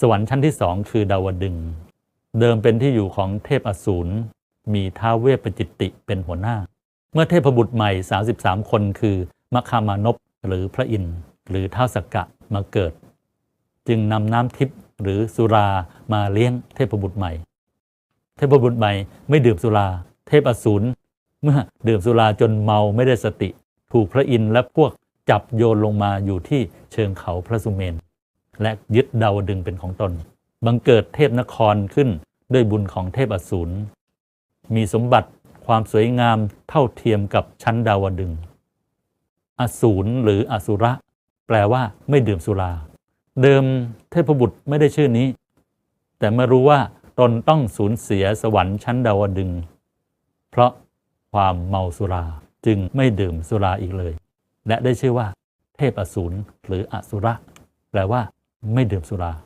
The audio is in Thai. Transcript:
สวรรค์ชั้นที่สองคือดาวดึง เดิมเป็นที่อยู่ของเทพอสูร มีท้าเวปจิตติเป็นหัวหน้า เมื่อเทพบุตรใหม่ 33 คนคือมคามานพหรือพระอินทร์หรือท้าวสกกะมาเกิด จึงนำน้ำทิพย์หรือสุรามาเลี้ยงเทพบุตรใหม่ เทพบุตรใหม่ไม่ดื่มสุรา เทพอสูรเมื่อดื่มสุราจนเมาไม่ได้สติ ถูกพระอินทร์และพวกจับโยนลงมาอยู่ที่เชิงเขาพระสุเมน และยึดดาวดึงเป็นของตน บังเกิดเทพนครขึ้นด้วยบุญของเทพอสูร มีสมบัติความสวยงามเท่าเทียมกับชั้นดาวดึง อสูรหรืออสุระ แปลว่าไม่ดื่มสุรา เดิมเทพบุตรไม่ได้ชื่อนี้ แต่เมื่อรู้ว่าตนต้องสูญเสียสวรรค์ชั้นดาวดึง เพราะความเมาสุราจึงไม่ดื่มสุราอีกเลย และได้ชื่อว่า เทพอสูรหรืออสุระ แปลว่า ไม่ดื่มสุรา